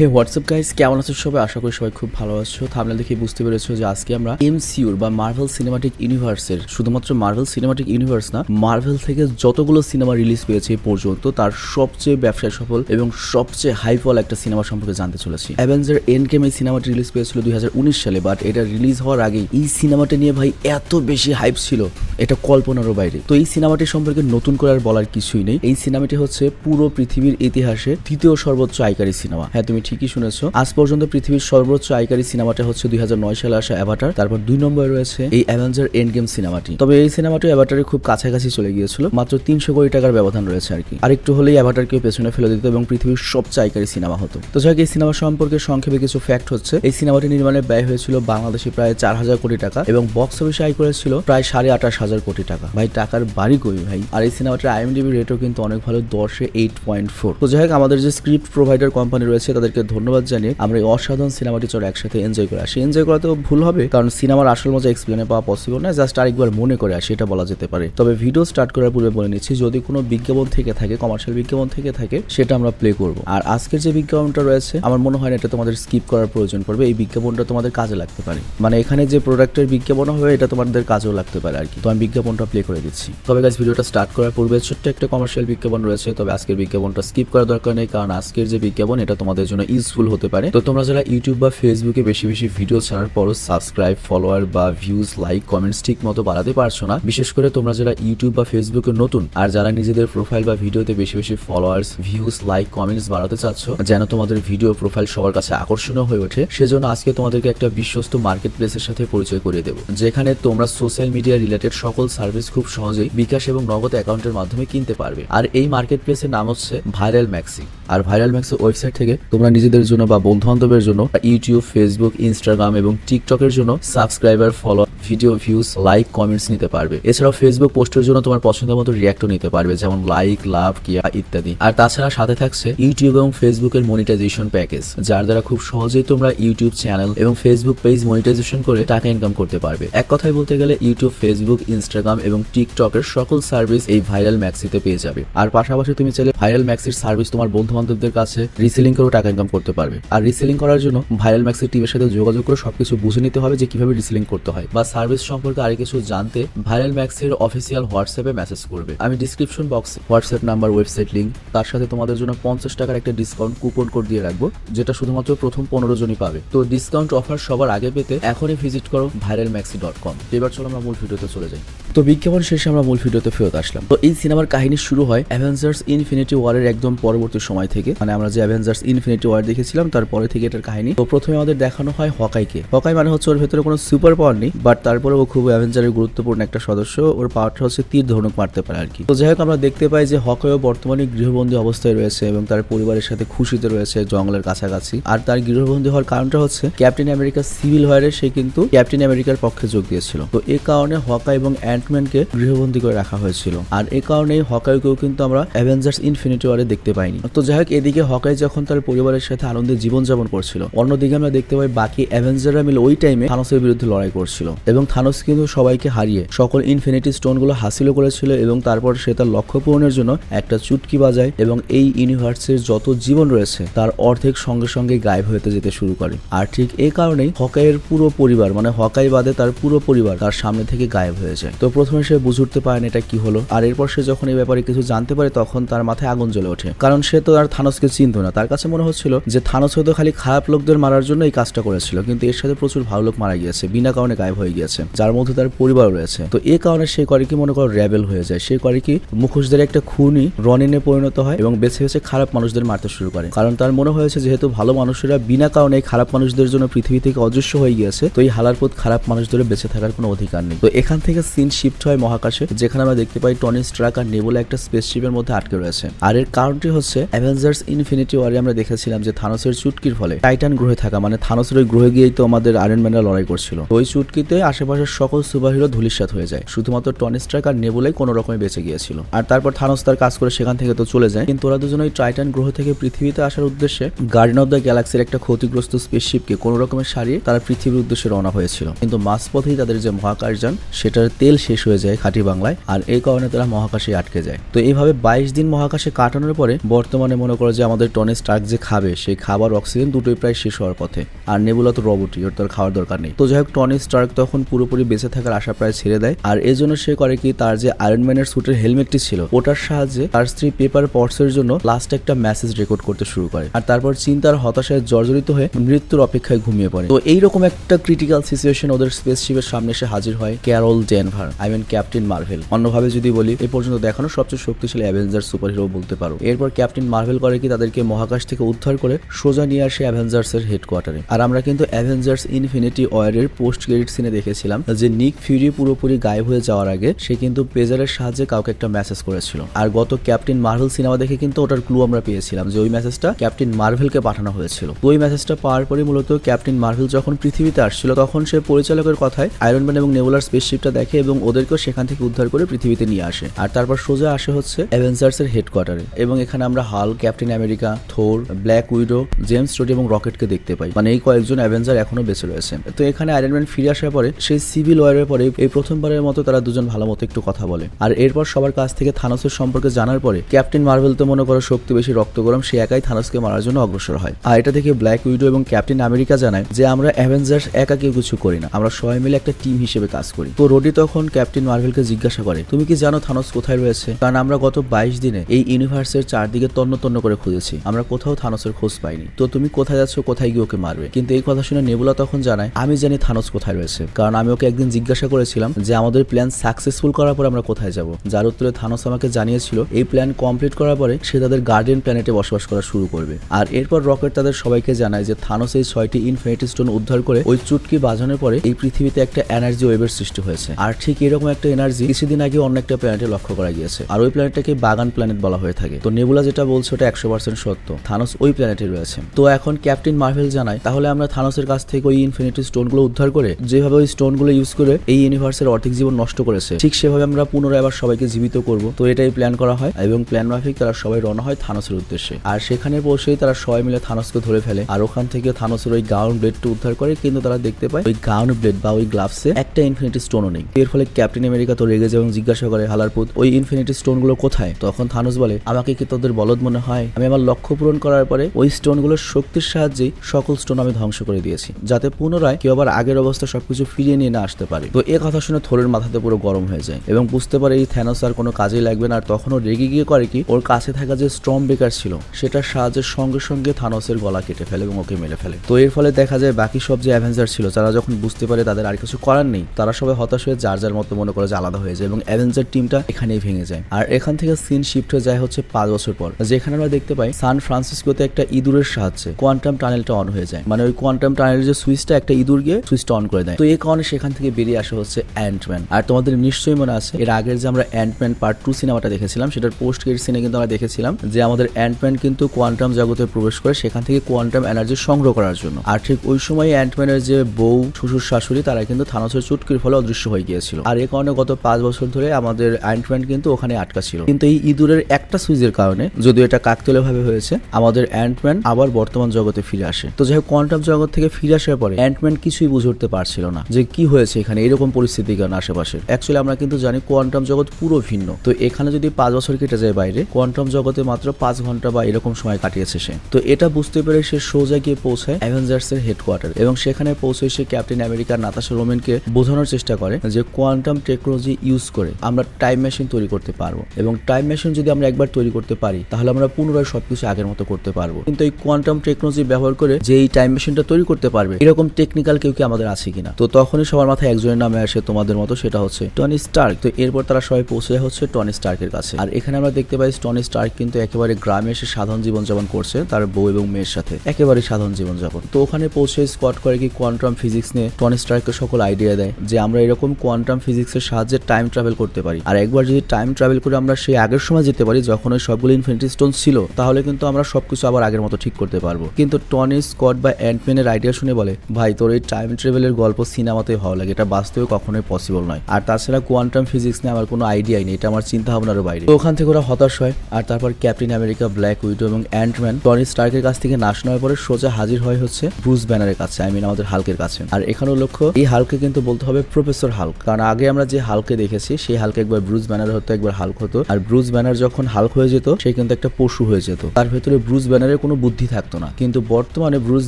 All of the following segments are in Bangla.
হে হোয়াটসঅ্যাপ গাইস কেমন আছো সবাই? আশা করি সবাই খুব ভালো আছো। থামলে দেখে বুঝতে পেরেছ যে আজকে আমরা এমসিউর বা মার্ভেল সিনেমাটিক ইউনিভার্সের শুধুমাত্র মার্ভেল সিনেমাটিক ইউনিভার্স না মার্ভেল থেকে যতগুলো সিনেমা রিলিজ পেয়েছে পর্যন্ত তার সবচেয়ে ব্যবসায় সফল এবং সবচেয়ে হাইফল একটা সিনেমা সম্পর্কে জানতে চলেছি। অ্যাভেঞ্জার এন গেম এই সিনেমাটি রিলিজ পেয়েছিল দুই হাজার উনিশ সালে বাট এটা রিলিজ হওয়ার আগেই এই সিনেমাটা নিয়ে ভাই এত বেশি হাইপ ছিল, এটা কল্পনারও বাইরে। তো এই সিনেমাটি সম্পর্কে নতুন করে আর বলার কিছুই নেই। এই সিনেমাটি হচ্ছে পুরো পৃথিবীর ইতিহাসে তৃতীয় সর্বোচ্চ আয়কারী সিনেমা। হ্যাঁ তুমি ঠিকই শুনেছো। আজ পর্যন্ত পৃথিবীর সর্বোচ্চ আয়কারী সিনেমাটা হচ্ছে দুই হাজার নয় সালে আসা অ্যাভাটার তারপর দুই নম্বরে রয়েছে এই অ্যাভেঞ্জার এন্ড গেম সিনেমাটি। তবে এই সিনেমাটি অ্যাভাটারের খুব কাছাকাছি চলে গিয়েছিল। মাত্র তিনশো কোটি টাকার ব্যবধান রয়েছে আর কি। আরেকটু হলেই অ্যাভাটারকে পেছনে ফেলে দিত এবং পৃথিবীর সবচেয়ে আয়কারী সিনেমা হতো। তো যাই এই সিনেমা সম্পর্কে সংক্ষেপে কিছু ফ্যাক্ট হচ্ছে। এই সিনেমাটি নির্মাণে ব্যয় হয়েছিল বাংলাদেশে প্রায় চার হাজার কোটি টাকা এবং বক্স অফিসে আয় করেছিল প্রায় সাড়ে আঠাশ হাজার কোটি টাকা। ভাই, টাকার বাড়ি কই ভাই? আর এই সিনেমাটার আইএমডিবি রেটও কিন্তু অনেক ভালো, দশে এইট পয়েন্ট ফোর তো যাই হোক, আমাদের যে স্ক্রিপ্ট প্রোভাইডার কোম্পানি রয়েছে, তাদেরকে ধন্যবাদ জানিয়ে আমরা এই অসাধারণ সিনেমাটি চলো একসাথে এনজয় করে আসি। এনজয় করা তো ভুল হবে, কারণ সিনেমার আসল মজা এক্সপ্লেনে পাওয়া পসিবল না জাস্ট আরেকবার মনে করে আসি, এটা বলা যেতে পারে। তবে ভিডিও স্টার্ট করার পূর্বে বলে নিচ্ছি, যদি কোনো বিজ্ঞাপন থেকে থাকে কমার্শিয়াল বিজ্ঞাপন থেকে থাকে, সেটা আমরা প্লে করব। আর আজকের যে বিজ্ঞাপনটা রয়েছে, আমার মনে হয় না এটা তোমাদের স্কিপ করার প্রয়োজন পড়বে, এই বিজ্ঞাপনটা তোমাদের কাজে লাগতে পারে। মানে এখানে যে প্রোডাক্টের বিজ্ঞাপন হবে, এটা তোমাদের কাজেও লাগতে পারে আর কি। তো আমি বিজ্ঞাপনটা প্লে করে দিচ্ছি। তবে গাছ ভিডিওটা স্টার্ট করার পূর্বে ছোট্ট একটা কমার্শিয়াল বিজ্ঞাপন রয়েছে, তবে আজকের বিজ্ঞাপনটা স্কিপ করার দরকার নেই, কারণ আজকের যে বিজ্ঞাপন, এটা তোমাদের জন্য ইউজফুল হতে পারে। তো তোমরা যারা ইউটিউব বা ফেসবুকে বেশি বেশি ভিডিও ছাড়ার পরও সাবস্ক্রাইব ফলোয়ার বা ভিউজ লাইক কমেন্টস ঠিক মতো বাড়াতে পারছ না, বিশেষ করে তোমরা যারা ইউটিউব বা ফেসবুকে নতুন আর যারা নিজেদের প্রোফাইল বা ভিডিওতে বেশি বেশি ফলোয়ার্স ভিউজ লাইক কমেন্টস বাড়াতে চাচ্ছ, যেন তোমাদের ভিডিও প্রোফাইল সবার কাছে আকর্ষণীয় হয়ে ওঠে, সেজন্য আজকে তোমাদেরকে একটা বিশ্বস্ত মার্কেট প্লেসের সাথে পরিচয় করিয়ে দেবো, যেখানে তোমরা সোশ্যাল মিডিয়া রিলেটেড সকল সার্ভিস খুব সহজেই বিকাশ এবং নগদ অ্যাকাউন্টের মাধ্যমে কিনতে পারবে। আর এই মার্কেট প্লেসের নাম হচ্ছে ভাইরাল ম্যাক্সি আর ভাইরাল ম্যাক্সের ওয়েবসাইট থেকে তোমরা নিজেদের জন্য বা বন্ধু বান্ধবের জন্য ইউটিউব ফেসবুক ইনস্টাগ্রাম এবং টিকটকের জন্য subscriber follow video views like comments নিতে পারবে। এছাড়াও ফেসবুক পোস্টের জন্য তোমার পছন্দের মতো রিয়াক্টও নিতে পারবে, যেমন লাইক লাভ কিয়া ইত্যাদি। আর তাছাড়া সাথে থাকছে ইউটিউব এবং ফেসবুকের মনিটাইজেশন প্যাকেজ যার দ্বারা খুব সহজেই তোমরা ইউটিউব চ্যানেল এবং ফেসবুক পেজ মনিটাইজেশন করে টাকা ইনকাম করতে পারবে। এক কথায় বলতে গেলে ইউটিউব ফেসবুক ইনস্টাগ্রাম এবং টিকটকের সকল সার্ভিস এই ভাইরাল ম্যাক্সিতে পেয়ে যাবে। আর পাশাপাশি তুমি চাইলে ভাইরাল ম্যাক্সির সার্ভিস তোমার বন্ধু বান্ধবদের কাছে রিসেলিং করেও টাকা ইনকাম করতে পারবে। আর রিসেলিং করার জন্য ভাইরাল ম্যাক্সের টিমের সাথে যোগাযোগ করে সবকিছু বুঝে নিতে হবে যে কীভাবে রিসেলিং করতে হয় বা সার্ভিস সম্পর্কে আর কিছু জানতে ভাইরাল ম্যাক্সের অফিসিয়াল হোয়াটসঅ্যাপে মেসেজ করবে। আমি ডিসক্রিপশন বক্সে হোয়াটসঅ্যাপ নাম্বার ওয়েবসাইট লিঙ্ক তার সাথে তোমাদের জন্য পঞ্চাশ টাকার একটা ডিসকাউন্ট কুপন কোড দিয়ে রাখব, যেটা শুধুমাত্র প্রথম পনেরো জনই পাবে। তো ডিসকাউন্ট অফার সবার আগে পেতে এখনই ভিজিট করো ভাইরাল ম্যাক্সি ডট কম এবার চলো আমরা মূল ভিডিওতে চলে যাই। তো বিজ্ঞাপন শেষে আমরা মূল ভিডিওতে ফেরত আসলাম। তো এই সিনেমার কাহিনী শুরু হয় অ্যাভেঞ্জার্স ইনফিনিটি ওয়ারের একদম পরবর্তী সময় থেকে। মানে আমরা যে অ্যাভেঞ্জার্স ইনফিনিটি ওয়ার দেখেছিলাম, তারপরে থেকে এটার কাহিনী। তো প্রথমে আমাদের দেখানো হয় হকাইকে। হকাই মানে হচ্ছে ওর ভেতরে কোনো সুপার পাওয়ার নেই, বাট তারপরে ও খুব অ্যাভেঞ্জারের গুরুত্বপূর্ণ একটা সদস্য। ওর পাওয়ারটা হচ্ছে তীর ধনুক মারতে পারে আর কি তো যাই হোক, আমরা দেখতে পাই যে হকাইও বর্তমানে গৃহবন্দী অবস্থায় রয়েছে এবং তার পরিবারের সাথে খুশিতে রয়েছে জঙ্গলের কাছাকাছি। আর তার গৃহবন্দী হওয়ার কারণটা হচ্ছে ক্যাপ্টেন আমেরিকা সিভিল ওয়ারে সে কিন্তু ক্যাপ্টেন আমেরিকার পক্ষে যোগ দিয়েছিল। তো এ কারণে হকাই এবং অ্যান্টম্যানকে গৃহবন্দী করে রাখা হয়েছিল। আর এ কারণেই হকাইকেও কিন্তু আমরা অ্যাভেঞ্জার্স ইনফিনিটি ওয়ারে দেখতে পাইনি। তো যাই হোক, এদিকে হকাই যখন তার পরিবারের সাথে আনন্দে জীবনযাপন করছিল। অন্যদিকে আমরা দেখতে পাই বাকি অ্যাভেঞ্জাররা মিলে ওই টাইমে থানোসের বিরুদ্ধে লড়াই করছিল এবং থানোস কিন্তু সবাইকে হারিয়ে সকল ইনফিনিটি স্টোনগুলো হাসিলও করেছিল এবং তারপর সে তার লক্ষ্য পূরণের জন্য একটা চুটকি বাজায় এবং এই ইউনিভার্সের যত জীবন রয়েছে, তার অর্ধেক সঙ্গে সঙ্গে গায়েব হতে যেতে শুরু করে। আর ঠিক এই কারণেই হকাইয়ের পুরো পরিবার মানে হকাই বাদে তার পুরো পরিবার তার সামনে থেকে গায়েব হয়ে যায়। তো প্রথমে সে বুঝে উঠতে পারে না এটা কি হলো, আর এরপর সে যখন এই ব্যাপারে কিছু জানতে পারে তখন তার মাথায় আগুন জ্বলে ওঠে। কারণ সে তো আর থানোসকে চিনত না। তার কাছে মনে হচ্ছিল যে থানোস হয়তো খালি খারাপ লোকদের মারার জন্য এই কাজটা করেছিল, কিন্তু এর সাথে প্রচুর ভালো লোক মারা গিয়েছে, বিনা কারণে গায়েব হয়ে গিয়েছে, যার মধ্যে তার পরিবার রয়েছে। তো এ কারণে সে করে কি মনে করো র্যাবেল হয়ে যায়। সে করে কি মুখোশদের একটা খুনি রনিনে পরিণত হয় এবং বেছে বেছে খারাপ মানুষদের মারতে শুরু করে। কারণ তার মনে হয়েছে যেহেতু ভালো মানুষেরা বিনা কারণে খারাপ মানুষদের জন্য পৃথিবী থেকে অদৃশ্য হয়ে গিয়েছে, তো এই হালারপথ খারাপ মানুষদের বেঁচে থাকার কোনো অধিকার নেই। তো এখান থেকে সিন শিফট হয় মহাকাশে, যেখানে আমরা দেখতে পাই টনি স্ট্রাক আর নেবুলা একটা স্পেসশিপের মধ্যে আটকে রয়েছে। আর এর কারণটি হচ্ছে অ্যাভেঞ্জার্স ইনফিনিটি ওয়ারে আমরা দেখেছিলাম যে থানোসের চুটকির ফলে টাইটান গ্রহে থাকা মানে থানোসের ওই গ্রহে গিয়েই তো আমাদের আয়রন ম্যানরা লড়াই করছিল। ওই চুটকিতে আশেপাশের সকল সুপার হিরো ধুলিসাত হয়ে যায়। শুধুমাত্র টনি স্ট্রাক আর নেবুলাই কোনো রকমে বেঁচে গিয়েছিল। আর তারপর থানোস তার কাজ করে সেখান থেকে তো চলে যায়। কিন্তু ওরা দুজন ওই টাইটান গ্রহ থেকে পৃথিবীতে আসার উদ্দেশ্যে গার্ডেন অফ দ্য গ্যালাক্সির একটা ক্ষতিগ্রস্ত স্পেসশিপকে কোনো রকমের সারিয়ে তারা পৃথিবীর উদ্দেশ্যে রওনা হয়েছিল। কিন্তু মাঝপথেই তাদের যে মহাকাশযান, সেটার তেল শেষ হয়ে যায় খাঁটি বাংলায়। আর এই কারণে তারা মহাকাশে আটকে যায়। তো এইভাবে বাইশ দিন মহাকাশে কাটানোর পরে বর্তমানে মনে করো যে আমাদের টনি স্টার্ক যে খাবে হয়ে সেই খাবার অক্সিজেন দুটোই প্রায় শেষ হওয়ার পথে। আর নেবুলা তো রবটই ওর তার খাওয়ার দরকার নেই। তো যাই হোক টনি স্টার্ক তখন পুরোপুরি বেঁচে থাকার আশা প্রায় ছেড়ে দেয়। আর এই জন্য সে করে কি, তার যে আয়রন ম্যানের স্যুটের হেলমেটটি ছিল, ওটার সাহায্যে তার স্ত্রী পেপার পটসের জন্য লাস্ট একটা মেসেজ রেকর্ড করতে শুরু করে। আর তারপর চিন্তার হতাশায় জর্জরিত হয়ে মৃত্যুর অপেক্ষায় ঘুমিয়ে পড়ে। তো এইরকম একটা ক্রিটিক্যাল সিচুয়েশন ওদের স্পেসশিপের সামনে এসে হাজির হয় Carol Danvers I mean Captain Marvel অন্যভাবে যদি বলি, এ পর্যন্ত দেখানো সবচেয়ে শক্তিশালী অ্যাভেঞ্জার সুপার হিরো বলতে পারো। এরপর ক্যাপ্টেন মার্ভেল করে কি, তাদেরকে মহাকাশ থেকে উদ্ধার করে সোজা নিয়ে আসে অ্যাভেঞ্জার্স এর হেডকোয়ার্টারে। আর আমরা কিন্তু অ্যাভেঞ্জার্স ইনফিনিটি ওয়ারের পোস্ট ক্রেডিট সিনে দেখেছিলাম যে নিক ফিউরি পুরোপুরি গায়েব হয়ে যাওয়ার আগে সে কিন্তু পেজারের সাহায্যে কাউকে একটা মেসেজ করেছিল। আর গত ক্যাপ্টেন মার্ভেল সিনেমা দেখে কিন্তু ওটার ক্লু আমরা পেয়েছিলাম যে ওই মেসেজটা ক্যাপ্টেন মার্ভেলকে পাঠানো হয়েছিল। ওই মেসেজটা পাওয়ার পরে মূলত ক্যাপ্টেন মার্ভেল যখন পৃথিবীতে আসছিল তখন সে পরিচালকের কথায় আয়রন ম্যান এবং নেবুলার স্পেসশিপটা দেখে এবং ওদেরকেও সেখান থেকে উদ্ধার করে পৃথিবীতে নিয়ে আসে। আর তারপর সোজা আসে হচ্ছে অ্যাভেঞ্জার্স এর হেডকোয়ার্টারে। এবং এখানে আমরা Hulk, Captain America, Thor, Black Widow, James story এবং রকেটকে দেখতে পাই। মানে এই কয়েকজন অ্যাভেঞ্জার এখনও বেঁচে রয়েছে। তো এখানে আয়রন ম্যান ফিরে আসার পরে সেই সিভিল ওয়ারের পরে এই প্রথমবারের মতো তারা দুজন ভালো মতো একটু কথা বলে। আর এরপর সবার কাছ থেকে থানোসের সম্পর্কে জানার পরে ক্যাপ্টেন মার্ভেল তো মনে করো শক্তি বেশি, রক্ত গরম, সে একাই থানোসকে মারার জন্য অগ্রসর হয়। আর এটা থেকে ব্ল্যাক উইডো এবং ক্যাপ্টেন আমেরিকা জানায় যে, আমরা অ্যাভেঞ্জার্স একা কেউ কিছু করি না। আমরা সবাই মিলে একটা টিম হিসেবে কাজ করি। তো রোডি তখন ক্যাপ্টেন মার্ভেলকে জিজ্ঞাসা করে, তুমি কি জানো থানোস কোথায় রয়েছে? কারণ আমরা গত বাইশ দিনে এই ইউনিভার্সের চারদিকে তন্ন তন্ন করে খুঁজেছি। আমরা কোথাও থানোসের খোঁজ পাইনি। তো তুমি কোথায় যাচ্ছ, কোথায় গিয়ে ওকে মারবে? কিন্তু এই কথা শুনে নেবুলা তখন জানায়, আমি জানি থানোস কোথায় রয়েছে। কারণ আমি ওকে একদিন জিজ্ঞাসা করেছিলাম যে আমাদের প্ল্যান সাকসেসফুল করার পর আমরা কোথায় যাব। যার উত্তরে থানোস আমাকে জানিয়েছিল, এই প্ল্যান কমপ্লিট করার পরে সে তাদের গার্ডেন প্ল্যানেটে বসবাস করা শুরু করবে। আর এরপর রকেট তাদের সবাইকে জানায় যে থানোস এই ছয়টি ইনফিনিটি স্টোন উদ্ধার করে ওই চুটকি বাজানোর পরে এই পৃথিবীতে একটা এনার্জি ওয়েভের সৃষ্টি হয়েছে। আর ঠিক এরকম একটা এনার্জি কিছুদিন আগে অন্য একটা প্ল্যানেটে লক্ষ্য করা গিয়েছে। আর ওই প্ল্যানেটটাকে বাগান প্ল্যানেট বলা হয়ে থাকে। তো নেবুলা যেটা বলছে ওটা একশো পার্সেন্ট সত্য। থানোস ওই প্ল্যানেটে রয়েছে। তো এখন ক্যাপ্টেন মার্ভেল জানায়, তাহলে আমরা থানোসের কাছ থেকে ওই ইনফিনিটি স্টোনগুলো উদ্ধার করে, যেভাবে ওই স্টোনগুলো ইউজ করে এই ইউনিভার্সের অর্ধেক জীবন নষ্ট করেছে, ঠিক সেভাবে আমরা পুনরায় আবার সবাইকে জীবিত করব। তো এটাই প্ল্যান করা হয় এবং প্ল্যান মাফিক তারা সবাই রওনা হয় থানোসের উদ্দেশ্যে। আর সেখানে পৌঁছেই তারা সবাই মিলে থানোসকে ধরে ফেলে। আর ওখান থেকে থানোসের ওই গাউন ব্লেডটা উদ্ধার করে, কিন্তু তারা দেখতে পায় ওই গাউন ব্লেড বা ওই গ্লাভসে একটা ইনফিনিটি স্টোনও নেই। এর ফলে ক্যাপ্টেন আমেরিকা তো রেগে যায় এবং জিজ্ঞাসা করে হালারপুত ওই ইনফিনিটি স্টোনগুলো কোথায়? তখন থানোস বলে, আমাকে কি তোদের বলদ মনে হয়? আমি আমার লক্ষ্য পূরণ করার পরে ওই স্টোনগুলোর শক্তির সাহায্যেই সকল স্টোন আমি ধ্বংস করে দিয়েছি, যাতে পুনরায় কেউ আবার আগের অবস্থা সবকিছু ফিরিয়ে নিয়ে না আসতে পারে। তো এ কথা শুনে থোরের মাথাতে পুরো গরম হয়ে যায় এবং বুঝতে পারে এই থ্যানোস আর কোনো কাজেই লাগবে না, আর তখনও রেগে গিয়ে করে কি, ওর কাছে থাকা যে স্ট্রম বেকার ছিল, সেটার সাহায্যের সঙ্গে সঙ্গে থানোসের গলা কেটে ফেলে এবং ওকে মেরে ফেলে। তো এর ফলে দেখা যায় বাকি সব যে অ্যাভেঞ্জার ছিল, তারা যখন বুঝতে পারে তাদের আর কিছু করার নেই, তারা সবাই হতাশ হয়ে যার যার মতো মনে করে যে আলাদা হয়ে যায় এবং অ্যাভেঞ্জার টিমটা এখানেই ভেঙে যায়। আর এখান থেকে সিন শিফট হয়ে যায় হচ্ছে পাঁচ বছর পর, যেখানে আমরা দেখতে পাই সান ফ্রান্সিসকোতে একটা ইঁদুরের সাহায্যে কোয়ান্টাম টানেলটা অন হয়ে যায়। মানে ওই কোয়ান্টাম টানেলের যে সুইচটা, একটা ইঁদুর গিয়ে সুইচটা অন করে দেয়। তো এই কারণে সেখান থেকে বেরিয়ে আসা হচ্ছে অ্যান্টম্যান আর তোমাদের নিশ্চয়ই মনে আছে, এর আগের যে আমরা অ্যান্টম্যান পার্ট টু সিনেমাটা দেখেছিলাম, সেটার পোস্ট ক্রেডিট সিনে কিন্তু আমরা দেখেছিলাম যে আমাদের অ্যান্টম্যান কিন্তু কোয়ান্টাম জগতে প্রবেশ করে সেখান থেকে কোয়ান্টাম এনার্জি সংগ্রহ করার জন্য। আর ঠিক ওই সময় অ্যান্টম্যানের যে বউ, শ্বশুর, শাশুড়ি, তারা কিন্তু থানোসের চুটকির ফলে অদৃশ্য হয়ে গিয়েছিল। আর এ কারণে গত পাঁচ বছর ধরে আমাদের অ্যান্টম্যান কিন্তু ওখানে আটকা ছিল। কিন্তু এই ইঁদুরের একটা সুইচের কারণে, যদিও এটা কাকতলীয় ভাবে হয়েছে, আমাদের অ্যান্টম্যান আবার বর্তমান জগতে ফিরে আসে। তো যাই হোক কোয়ান্টাম জগৎ থেকে ফিরে আসার পরে অ্যান্টম্যান কিছুই বুঝে উঠতে পারছিল না যে কি হয়েছে এখানে, এরকম পরিস্থিতি কেন আশেপাশে। অ্যাকচুয়ালি আমরা কিন্তু জানি কোয়ান্টাম জগৎ পুরো ভিন্ন। তো এখানে যদি পাঁচ বছর কেটে যায় বাইরে কোয়ান্টাম জগতে মাত্র পাঁচ ঘণ্টা বা এরকম সময় কাটিয়েছে সে। তো এটা বুঝতে পেরে সে সোজা গিয়ে পৌঁছায় অ্যাভেঞ্জার্স এর হেডকোয়ার্টার এবং সেখানে পৌঁছে সে ক্যাপ্টেন আমেরিকার নাতাশা রোমেনকে বোঝানোর চেষ্টা করে যে কোয়ান্টাম টেকনোলজি ইউজ করে আমরা টাইম মেশিন তৈরি করতে পারব। এবং টাইম মেশিন যদি আমরা একবার তৈরি করতে পারি, তাহলে আমরা পুনরায় সবকিছু আগের মতো করতে পারব। কিন্তু এই কোয়ান্টাম টেকনোলজি ব্যবহার করে যে এই টাইম মেশিনটা তৈরি করতে পারবে, এরকম টেকনিক্যাল কেউ কি আমাদের আছে কিনা? তো তখনই সবার মাথায় একজনের নামে আসে তোমাদের মতো, সেটা হচ্ছে টনি স্টার্ক। তো এরপর তারা সবাই পৌঁছে হচ্ছে টনি স্টার্কের কাছে। আর এখানে আমরা দেখতে পাই টনি স্টার্ক কিন্তু একেবারে গ্রামে এসে সাধারণ জীবনযাপন করছে, তার বউ এবং মেয়ের সাথে। একেবারে সাধারণ জীবনযাপন। তো ওখানে পৌঁছে স্কট করে কি কোয়ান্টাম ফিজিক্স নিয়ে টনি স্টার্ককে সকল আইডিয়া দেয় যে আমরা এরকম কোয়ান্টাম ফিজিক্সের সাহায্যে টাইম ট্রাভেল করতে পারি। আর একবার যদি টাইম ট্রাভেল করে আমরা সেই আগের সময় যেতে পারি, যখন ওই সবগুলো ইনফিনিটি স্টোন ছিল, তাহলে কিন্তু আমরা সবকিছু আবার আগের মতো ঠিক করতে পারব। কিন্তু টনি স্কট বা অ্যান্টম্যানের আইডিয়া শুনে বলে, ভাই, তোর এই টাইম ট্রাভেলের গল্প সিনেমাতেই ভালো লাগে। এটা বাস্তবে কখনোই পসিবল নয়। আর তাছাড়া কোয়ান্টাম ফিজিক্স নিয়ে আমার কোনো আইডিয়াই নেই। এটা আমার চিন্তা ভাবনারও বাইরে। তো ওখান থেকে ওরা হতাশ হয়। আর তারপর ক্যাপ্টেন আমেরিকা ব্ল্যাক উইডো এবং অ্যান্টম্যান টনি স্টার্কের কাছ থেকে নাশ নেওয়ার পরে সোজা হাজির হয় হচ্ছে ব্রুস ব্যানারের কাছে আই মিন আমাদের হালকের কাছে। আর এখানেও লক্ষ্য, এই হালকে কিন্তু বলতে হবে প্রফেসর হালক কারণ আগে আমরা যে হালকে দেখেছি, সেই হালকে একবার ব্রুস ব্যানার হতো একবার হালক হতো। আর ব্রুস ব্যানার যখন হালক হয়ে যেত, সে কিন্তু একটা পশু হয়ে যেত। তার ভেতরে ব্রুস ব্যানারের ব্যানারের কোনো বুদ্ধি থাকতো না। কিন্তু বর্তমানে ব্রুস